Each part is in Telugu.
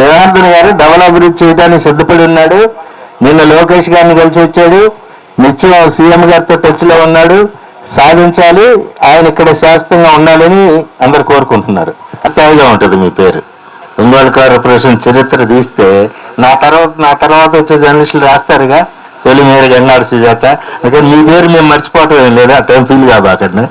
మీరు గారు డబల్ అభివృద్ధి చేయడానికి సిద్ధపడి ఉన్నాడు. నిన్న లోకేష్ గారిని కలిసి వచ్చాడు. నిత్యం సీఎం గారితో టచ్లో ఉన్నాడు. సాధించాలి. ఆయన ఇక్కడ శాశ్వతంగా ఉండాలని అందరు కోరుకుంటున్నారు. స్థాయిగా ఉంటుంది మీ పేరు. ఒంగోలు కార్పొరేషన్ చరిత్ర తీస్తే నా తర్వాత నా తర్వాత వచ్చే జర్నలిస్టులు రాస్తారుగా. తొలి మీరు గంగాడు సుజాత. అందుకని మీ పేరు మేము మర్చిపోవటం ఏం లేదా. టైం ఫీల్ కాబోకండి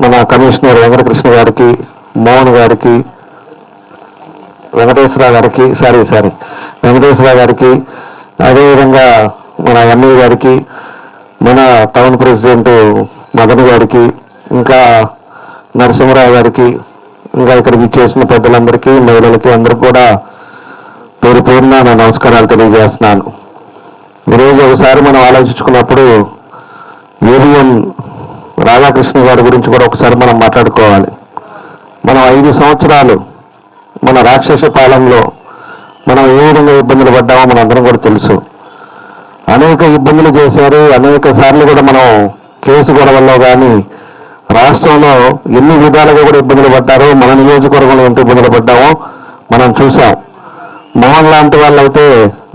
మన కమిషనర్ వెంకటకృష్ణ గారికి మోహన్ గారికి వెంకటేశ్వరరావు గారికి సారీ సారీ వెంకటేశ్వరరావు గారికి అదేవిధంగా మన ఎంఏ గారికి మన టౌన్ ప్రెసిడెంట్ మదన్ గారికి ఇంకా నరసింహరావు గారికి ఇంకా ఇక్కడికి చేసిన పెద్దలందరికీ మహిళలకి అందరూ కూడా పేరు పేరున నా నమస్కారాలు తెలియజేస్తున్నాను. ఈరోజు ఒకసారి మనం ఆలోచించుకున్నప్పుడు ఏవిఎం రాధాకృష్ణ గారి గురించి కూడా ఒకసారి మనం మాట్లాడుకోవాలి. మనం ఐదు సంవత్సరాలు మన రాక్షస పాలనలో మనం ఏ విధంగా ఇబ్బందులు పడ్డామో మనందరం కూడా తెలుసు. అనేక ఇబ్బందులు చేశారు అనేక సార్లు కూడా మనం కేసు గొడవల్లో కానీ రాష్ట్రంలో ఎన్ని విధాలుగా కూడా ఇబ్బందులు పడ్డారో మన నియోజకవర్గంలో ఎంత ఇబ్బందులు పడ్డామో మనం చూసాం మోహన్ లాంటి వాళ్ళు అయితే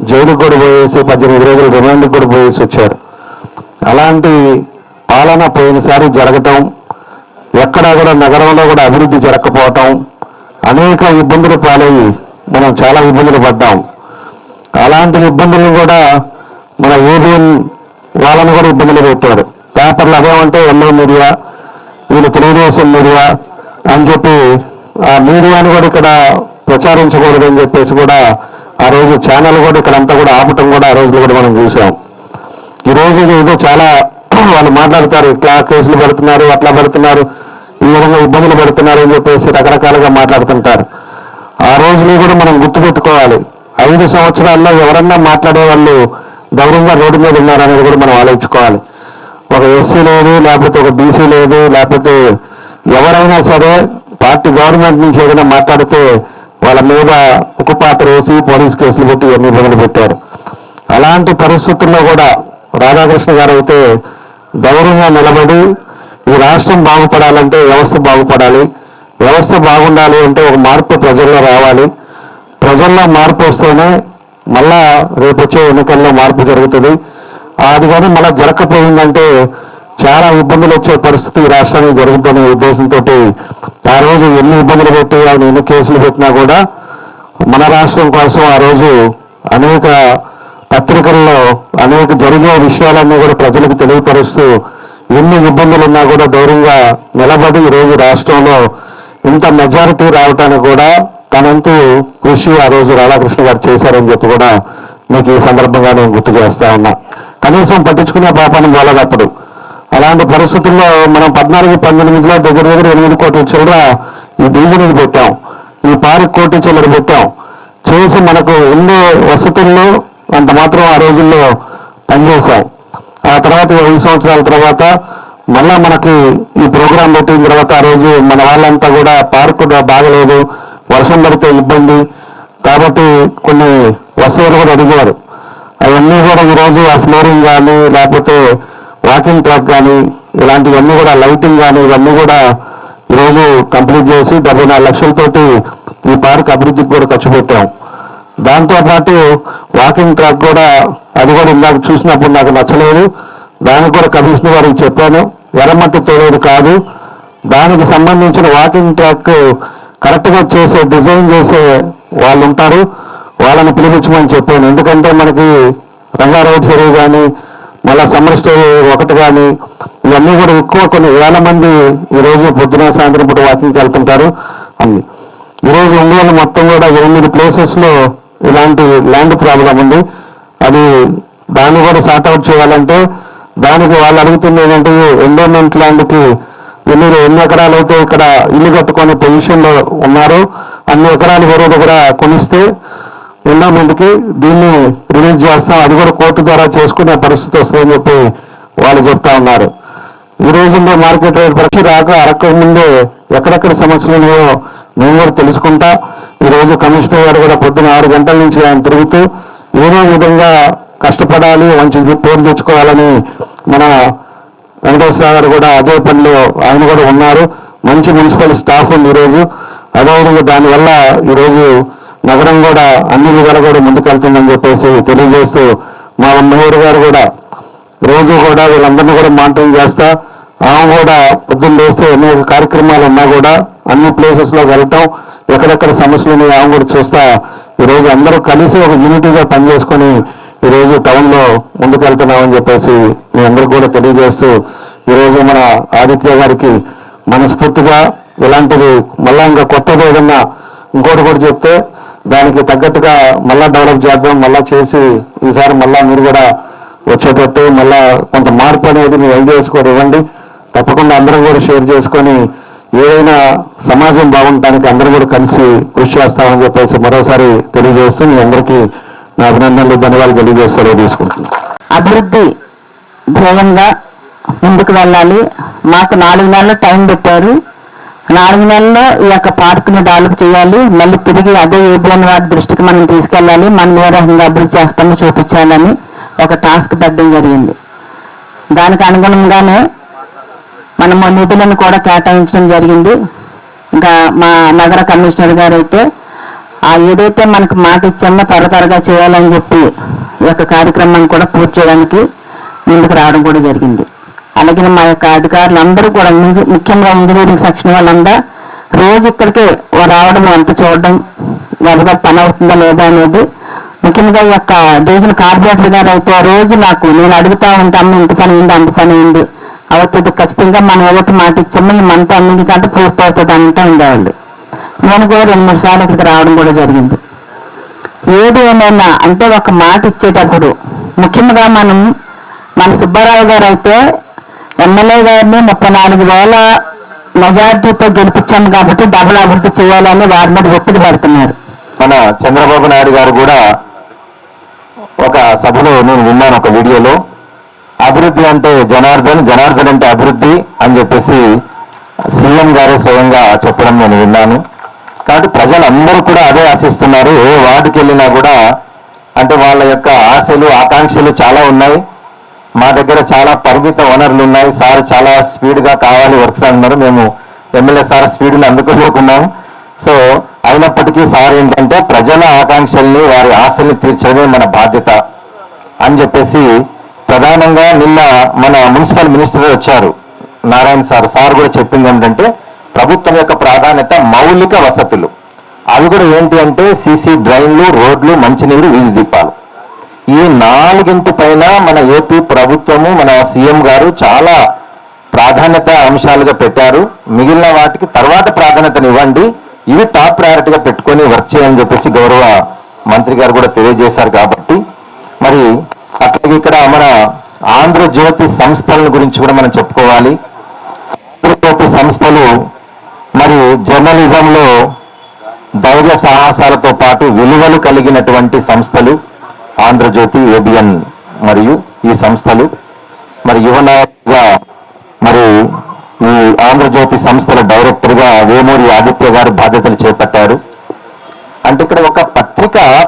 జైలుకు కూడా పోయేసి పద్దెనిమిది రోజులు రిమాండ్కి కూడా పోయేసి వచ్చారు. అలాంటి పాలన పోయినసారి జరగటం ఎక్కడా కూడా నగరంలో కూడా అభివృద్ధి జరగకపోవటం అనేక ఇబ్బందులు పాలయ్యి మనం చాలా ఇబ్బందులు పడ్డాం. అలాంటి ఇబ్బందులను కూడా మన ఏబిఎన్ వాళ్ళను కూడా ఇబ్బందులు పెట్టారు. పేపర్లు అదేమంటే ఎల్లో మీడియా వీళ్ళు తెలుగుదేశం మీడియా అని చెప్పి ఆ మీడియాను కూడా ఇక్కడ ప్రచారించకూడదని చెప్పేసి కూడా ఆ రోజు ఛానల్ కూడా ఇక్కడ అంతా కూడా ఆపటం కూడా ఆ రోజులు కూడా మనం చూసాం ఈ రోజు ఇది ఏదో చాలా వాళ్ళు మాట్లాడతారు ఇట్లా కేసులు పెడుతున్నారు అట్లా పెడుతున్నారు ఈ విధంగా ఇబ్బందులు పెడుతున్నారు అని చెప్పేసి రకరకాలుగా మాట్లాడుతుంటారు. ఆ రోజుని కూడా మనం గుర్తుపెట్టుకోవాలి. ఐదు సంవత్సరాల్లో ఎవరన్నా మాట్లాడే వాళ్ళు గౌరవంగా రోడ్డు మీద ఉన్నారనేది కూడా మనం ఆలోచించుకోవాలి. ఒక ఎస్సీ లేదు లేకపోతే ఒక బీసీ లేదు లేకపోతే ఎవరైనా సరే పార్టీ గవర్నమెంట్ నుంచి ఏదైనా మాట్లాడితే వాళ్ళ మీద ఉక్కుపాత్ర వేసి పోలీస్ కేసులు పెట్టి ఎన్ని ఇబ్బందులు పెట్టారు అలాంటి పరిస్థితుల్లో కూడా రాధాకృష్ణ గారు అయితే ధైర్యంగా నిలబడి ఈ రాష్ట్రం బాగుపడాలంటే వ్యవస్థ బాగుపడాలి. వ్యవస్థ బాగుండాలి అంటే ఒక మార్పు ప్రజల్లో రావాలి. ప్రజల్లో మార్పు వస్తేనే మళ్ళా రేపు వచ్చే ఎన్నికల్లో మార్పు జరుగుతుంది. అది కానీ మళ్ళా జరగకపోయిందంటే చాలా ఇబ్బందులు వచ్చే పరిస్థితి ఈ రాష్ట్రానికి జరుగుతున్న ఉద్దేశంతో ఆ రోజు ఎన్ని ఇబ్బందులు పెట్టి ఆయన ఎన్ని కేసులు పెట్టినా కూడా మన రాష్ట్రం కోసం ఆ రోజు అనేక పత్రికలు అనేక జరిగే విషయాలన్నీ కూడా ప్రజలకు తెలియపరుస్తూ ఎన్ని ఇబ్బందులు ఉన్నా కూడా ధైర్యంగా నిలబడి ఈరోజు రాష్ట్రంలో ఇంత మెజారిటీ రావటానికి కూడా తనంతు కృషి ఆ రోజు రాధాకృష్ణ గారు చేశారని చెప్పి కూడా మీకు ఈ సందర్భంగా నేను గుర్తు చేస్తా ఉన్నా. కనీసం పట్టించుకునే పాపాన్ని పోలేదప్పుడు అలాంటి పరిస్థితుల్లో మనం పద్నాలుగు పంతొమ్మిదిలో దగ్గర దగ్గర ఎనిమిది కోట్ల చిల్లర ఈ డీజిల్ పెట్టాం. ఈ పార్క్ కోటి చిల్లర పెట్టాం. చేసి మనకు ఉండే వసతుల్లో అంత మాత్రం ఆ రోజుల్లో పనిచేశాం ఆ తర్వాత ఐదు సంవత్సరాల తర్వాత మళ్ళా మనకి ఈ ప్రోగ్రాం పెట్టిన తర్వాత ఆ రోజు మన వాళ్ళంతా కూడా పార్కు కూడా బాగలేదు వర్షం పడితే ఇబ్బంది. కాబట్టి కొన్ని వసతులు కూడా అడిగారు. అవన్నీ కూడా ఈరోజు ఆ ఫ్లోరింగ్ కానీ లేకపోతే వాకింగ్ ట్రాక్ కానీ ఇలాంటివన్నీ కూడా లైటింగ్ కానీ ఇవన్నీ కూడా ఈరోజు కంప్లీట్ చేసి డెబ్బై నాలుగు లక్షలతోటి ఈ పార్క్ అభివృద్ధికి కూడా ఖర్చు పెట్టాం. దాంతోపాటు వాకింగ్ ట్రాక్ కూడా అది కూడా ఇందాక చూసినప్పుడు నాకు నచ్చలేదు. దానికి కూడా కమిషనర్ గారికి చెప్పాను. ఎర్రమట్టి తోడేది కాదు. దానికి సంబంధించిన వాకింగ్ ట్రాక్ కరెక్ట్గా చేసే డిజైన్ చేసే వాళ్ళు ఉంటారు. వాళ్ళని పిలిపించమని చెప్పాను. ఎందుకంటే మనకి రంగారావు చెరువు కానీ మళ్ళీ సమ్మర్ స్టే ఒకటి కానీ ఇవన్నీ కూడా ఎక్కువ కొన్ని వేల మంది ఈరోజు పొద్దున సాయంత్రం పూట వాకింగ్కి వెళ్తుంటారు. అన్ని ఈరోజు ఒంగోలు మొత్తం కూడా ఎనిమిది ప్లేసెస్లో ఇలాంటి ల్యాండ్ ప్రాబ్లం ఉంది. అది దాన్ని కూడా సార్ట్అవుట్ చేయాలంటే దానికి వాళ్ళు అడుగుతుంది ఏంటంటే ఎండోమెంట్ ల్యాండ్కి ఎన్ని ఎన్ని ఎకరాలు అయితే ఇక్కడ ఇల్లు కట్టుకునే పొజిషన్లో ఉన్నారో అన్ని ఎకరాలు వేరే దగ్గర కొనిస్తే ఎండోమెంట్కి దీన్ని రిలీజ్ చేస్తాం. అది కూడా కోర్టు ద్వారా చేసుకునే పరిస్థితి వస్తుందని చెప్పి వాళ్ళు చెప్తా ఉన్నారు. ఈ రోజుల్లో మార్కెట్ రేట్ పరీక్ష రాక అరక్క ముందే ఎక్కడెక్కడ సమస్యలు నేను మేము కూడా తెలుసుకుంటా. ఈ రోజు కమిషనర్ గారు కూడా పొద్దున ఆరు గంటల నుంచి ఆయన తిరుగుతూ ఏదో విధంగా కష్టపడాలి మంచి పేరు తెచ్చుకోవాలని మన వెంకటేశ్వర గారు కూడా అదే పనిలో ఆయన కూడా ఉన్నారు. మంచి మున్సిపల్ స్టాఫ్ ఉంది ఈరోజు. అదేవిధంగా దానివల్ల ఈరోజు నగరం కూడా అన్ని విధాలు కూడా ముందుకెళ్తుందని చెప్పేసి తెలియజేస్తూ మా మేయర్ గారు కూడా రోజు కూడా వీళ్ళందరినీ కూడా మానిటరింగ్ చేస్తా. ఆమె కూడా పొద్దున్న లేస్తే అనేక కార్యక్రమాలు ఉన్నా కూడా అన్ని ప్లేసెస్లో వెళ్ళటం ఎక్కడెక్కడ సమస్యలు ఉన్నాయో ఆమె కూడా చూస్తా. ఈరోజు అందరూ కలిసి ఒక యూనిటీగా పనిచేసుకొని ఈరోజు టౌన్లో ముందుకెళ్తున్నామని చెప్పేసి మీ అందరికి కూడా తెలియజేస్తూ ఈరోజు మన ఆదిత్య గారికి మనస్ఫూర్తిగా ఇలాంటిది మళ్ళా ఇంకా కొత్తది ఏదన్నా ఇంకోటి కూడా చెప్తే దానికి తగ్గట్టుగా మళ్ళా డెవలప్ చేద్దాం మళ్ళా చేసి ఈసారి మళ్ళా మీరు కూడా వచ్చేటట్టు మళ్ళా కొంత మార్పు అనేది మీ ఐడియాస్ కూడా ఇవ్వండి. తప్పకుండా అందరం కూడా షేర్ చేసుకొని ఏదైనా సమాజం బాగుండటానికి అందరూ కూడా కలిసి కృషి చేస్తామని చెప్పేసి మరోసారి తెలియజేస్తూ మీ అందరికీ నా అభినందనలు ధన్యవాదాలు తెలియజేస్తారో తీసుకుంటున్నాను. అభివృద్ధి ధ్యేయంగా ముందుకు వెళ్ళాలి. మాకు నాలుగు నెలలు టైం పెట్టారు. నాలుగు నెలల్లో ఈ యొక్క పార్కును డెవలప్ చేయాలి. మళ్ళీ తిరిగి అదే ఏబిఎన్ వారి దృష్టికి మనం తీసుకెళ్ళాలి. మనం ఏ రకంగా అభివృద్ధి చేస్తామో చూపించాలని ఒక టాస్క్ పెట్టడం జరిగింది. దానికి అనుగుణంగానే మనము నిధులను కూడా కేటాయించడం జరిగింది. ఇంకా మా నగర కమిషనర్ గారు అయితే ఆ ఏదైతే మనకు మాట ఇచ్చామో త్వర త్వరగా చేయాలని చెప్పి ఈ యొక్క కార్యక్రమాన్ని కూడా పూర్తి చేయడానికి ముందుకు రావడం కూడా జరిగింది. అలాగే మా యొక్క అధికారులు అందరూ కూడా ముందు- ముఖ్యంగా ఇంజనీరింగ్ సెక్షన్ వాళ్ళందా రోజు ఇక్కడికి రావడం అంత చూడడం గబగబా పని అవుతుందా లేదా అనేది ముఖ్యంగా ఈ యొక్క డివిజన్ కార్పొరేటర్ గారు అయితే రోజు నాకు నేను అడుగుతా ఉంటాము ఇంత పని ఉంది అంత పని ఉంది అవుతుంది ఖచ్చితంగా మనం ఏదైతే మాట ఇచ్చామో ఈ మంత్ అన్నిటికంటే పూర్తి అవుతుంది అంటూ ఉండేవాళ్ళు. నేను కూడా రెండు మూడు సార్లు ఇక్కడికి రావడం కూడా జరిగింది. ఏది ఏమైనా అంటే ఒక మాట ఇచ్చేటప్పుడు ముఖ్యంగా మనం మన సుబ్బారావు గారు అయితే ఎమ్మెల్యే గారిని ముప్పై నాలుగు వేల మెజార్టీతో గెలిపించాము కాబట్టి డబుల్ అభివృద్ధి చేయాలని వారి మీద ఒత్తిడి పెడుతున్నారు. మన చంద్రబాబు నాయుడు గారు కూడా ఒక సభలో నేను విన్నాను ఒక వీడియోలో. అభివృద్ధి అంటే జనార్దన్ జనార్దన్ అంటే అభివృద్ధి అని చెప్పేసి సీఎం గారే స్వయంగా చెప్పడం నేను విన్నాను. కాబట్టి ప్రజలందరూ కూడా అదే ఆశిస్తున్నారు. ఏ వార్డుకి వెళ్ళినా కూడా అంటే వాళ్ళ యొక్క ఆశలు ఆకాంక్షలు చాలా ఉన్నాయి. మా దగ్గర చాలా పరిమిత వనరులు ఉన్నాయి. సార్ చాలా స్పీడ్గా కావాలి వర్క్స్ అన్నారు మేము ఎమ్మెల్యే సార్ స్పీడ్ని అందుకోలేకున్నాం. సో అయినప్పటికీ సార్ ఏంటంటే ప్రజల ఆకాంక్షల్ని వారి ఆశల్ని తీర్చడమే మన బాధ్యత అని చెప్పేసి ప్రధానంగా నిన్న మన మున్సిపల్ మినిస్టర్ వచ్చారు. నారాయణ సార్ సార్ కూడా చెప్పింది ఏంటంటే ప్రభుత్వం యొక్క ప్రాధాన్యత మౌలిక వసతులు. అవి కూడా ఏంటి అంటే సీసీ డ్రైన్లు రోడ్లు మంచినీరు వీధి దీపాలు. ఈ నాలుగింటి పైన మన ఏపీ ప్రభుత్వము మన సీఎం గారు చాలా ప్రాధాన్యత అంశాలుగా పెట్టారు. మిగిలిన వాటికి తర్వాత ప్రాధాన్యతనివ్వండి ఇవి టాప్ ప్రయారిటీగా పెట్టుకొని వర్క్ చేయని చెప్పేసి గౌరవ మంత్రి గారు కూడా తెలియజేశారు కాబట్టి. మరి అట్లాగే ఇక్కడ మన ఆంధ్రజ్యోతి సంస్థల గురించి కూడా మనం చెప్పుకోవాలి. ఆంధ్రజ్యోతి సంస్థలు మరి జర్నలిజంలో ధైర్య సాహసాలతో పాటు విలువలు కలిగినటువంటి సంస్థలు ఆంధ్రజ్యోతి ఏబిఎన్ మరియు ఈ సంస్థలు. మరి యువ నాయకుడిగా మరి ఈ ఆంధ్రజ్యోతి సంస్థల డైరెక్టర్గా వేమూరి ఆదిత్య గారు బాధ్యతలు చేపట్టారు.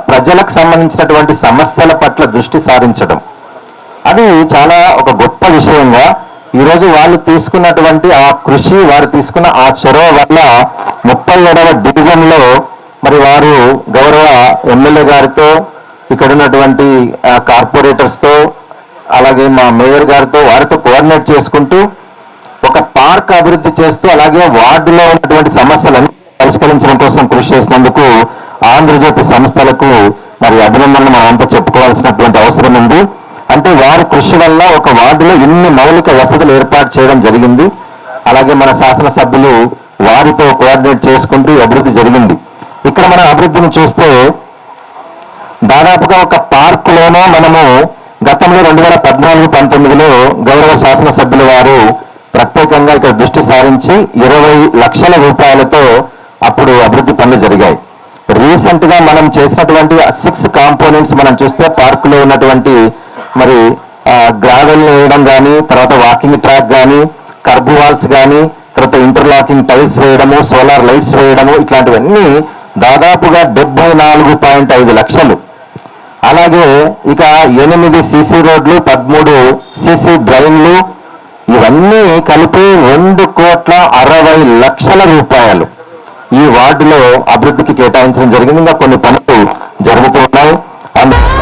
ప్రజలకు సంబంధించినటువంటి సమస్యల పట్ల దృష్టి సారించడం. అది చాలా ఒక గొప్ప విషయంగా ఈరోజు వాళ్ళు తీసుకున్నటువంటి ఆ కృషి వారు తీసుకున్న ఆ చొరవ వల్ల ముప్పై ఏడవ డివిజన్లో మరి వారు గౌరవ ఎమ్మెల్యే గారితో ఇక్కడ ఉన్నటువంటి కార్పొరేటర్స్తో అలాగే మా మేయర్ గారితో వారితో కోఆర్డినేట్ చేసుకుంటూ ఒక పార్క్ అభివృద్ధి చేస్తూ అలాగే వార్డులో ఉన్నటువంటి సమస్యలను పరిష్కరించడం కోసం కృషి చేసినందుకు ఆంధ్రజ్యోతి సంస్థలకు మరి అభినందనలు మనం అంతా చెప్పుకోవాల్సినటువంటి అవసరం ఉంది. అంటే వారి కృషి వల్ల ఒక వార్డులో ఇన్ని మౌలిక వసతులు ఏర్పాటు చేయడం జరిగింది. అలాగే మన శాసనసభ్యులు వారితో కోఆర్డినేట్ చేసుకుంటూ అభివృద్ధి జరిగింది. ఇక్కడ మన అభివృద్ధిని చూస్తే దాదాపుగా ఒక పార్కులోనో మనము గతంలో రెండు వేల పద్నాలుగు పంతొమ్మిదిలో గౌరవ శాసనసభ్యుల వారు ప్రత్యేకంగా ఇక్కడ దృష్టి సారించి ఇరవై లక్షల రూపాయలతో అప్పుడు అభివృద్ధి పనులు జరిగాయి. రీసెంట్గా మనం చేసినటువంటి సిక్స్ కాంపోనెంట్స్ మనం చూస్తే పార్కులో ఉన్నటువంటి మరి గ్రావెల్ వేయడం కానీ తర్వాత వాకింగ్ ట్రాక్ కానీ కర్బు వాల్స్ కానీ తర్వాత ఇంటర్లాకింగ్ టైల్స్ వేయడము సోలార్ లైట్స్ వేయడము ఇట్లాంటివన్నీ దాదాపుగా డెబ్బై నాలుగు పాయింట్ ఐదు లక్షలు. అలాగే ఇక ఎనిమిది సీసీ రోడ్లు పదమూడు సీసీ డ్రైన్లు ఇవన్నీ కలిపి రెండు కోట్ల అరవై లక్షల రూపాయలు. ఈ వార్డులో అభివృద్ధికి కేటాయించడం జరిగింది. ఇంకా కొన్ని పనులు జరుగుతూ ఉన్నాయి.